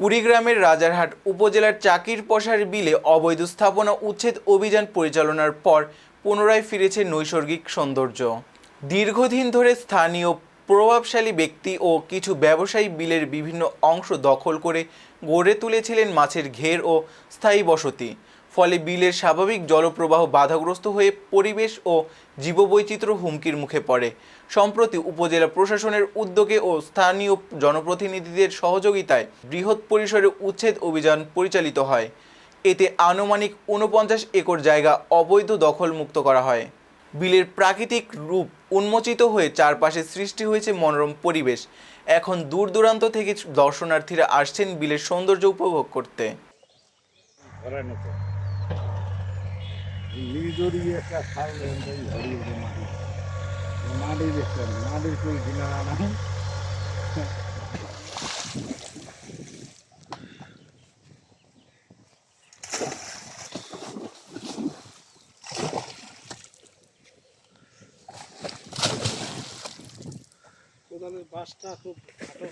কুড়িগ্রামের রাজারহাট উপজেলার চাকির পশার বিলে অবৈধ স্থাপনা উচ্ছেদ অভিযান পরিচালনার পর পুনরায় ফিরেছে নৈসর্গিক সৌন্দর্য। দীর্ঘদিন ধরে স্থানীয় প্রভাবশালী ব্যক্তি ও কিছু ব্যবসায়ী বিলের বিভিন্ন অংশ দখল করে গড়ে তুলেছিলেন মাছের ঘের ও স্থায়ী বসতি। ফলে বিলের স্বাভাবিক জলপ্রবাহ বাধাগ্রস্ত হয়ে পরিবেশ ও জীববৈচিত্র্য হুমকির মুখে পড়ে। সম্প্রতি উপজেলা প্রশাসনের উদ্যোগে ও স্থানীয় জনপ্রতিনিধিদের সহযোগিতায় বৃহৎ পরিসরে উচ্ছেদ অভিযান পরিচালিত হয়। এতে আনুমানিক ঊনপঞ্চাশ একর জায়গা অবৈধ দখল মুক্ত করা হয়। বিলের প্রাকৃতিক রূপ উন্মোচিত হয়ে চারপাশে সৃষ্টি হয়েছে মনোরম পরিবেশ। এখন দূর দূরান্ত থেকে দর্শনার্থীরা আসছেন বিলের সৌন্দর্য উপভোগ করতে। একটা খাল দে মাটি। মাটি দেখছেন মাটির কুল কিনারা নাই বাসটা খুব খাটো